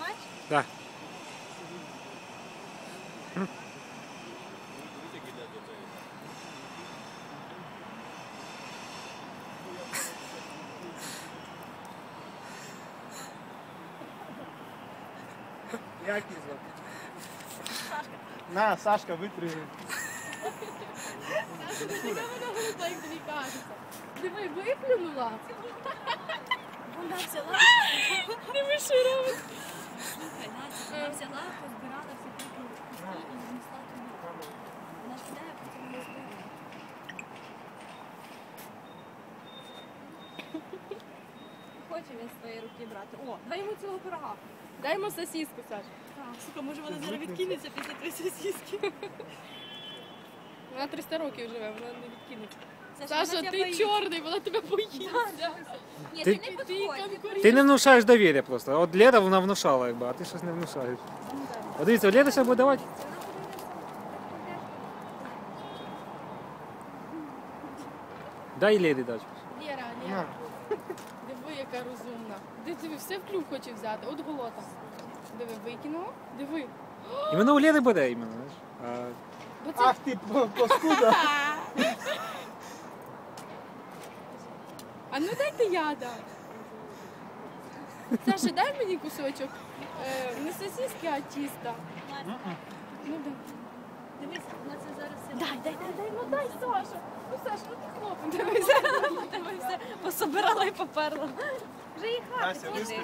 матч? Да. Як її звати? На, Сашка, витри. Яка вона голуба, як тобі кажеться. Диви, виплюнула. Вона взяла, Диви, що робить. Хоче він з твоєї руки брати. О, дай йому цього пирога. Дай йому сосиску, Саш. Так, сука, може вона зараз відкинеться після твоєї сосиски. Вона 300 років живе, вона не відкинеться. Саша, Саша, вона ти тебе боїться. чорний, вона тебе боїться. Ні, Ти- ти не Ти підходь. конкурент. Ти не внушаєш довір'я просто. От Лера вона внушала, якби, а ти щось не внушаєш. От дивіться, Лера зараз буде давати. Дай Лері дати. Лєра, Лєра. Яка розумна. Диви, диви, все в клюв хоче взяти. От голота. Диви, викинула. Диви. І воно у Лери буде іменно, знаєш. А Бо це Ах ти п- паскуда. А ну дайте я дам. Саша, дай мені кусочок. Е, не сосиски, а тіста. Ну дай. Дивись, вона це зараз все. Дай, дай, дай, дай, ну дай, Саша. Ну, Саша, ну ти хлопець. Тебе все пособирала і поперла. Вже вискочи.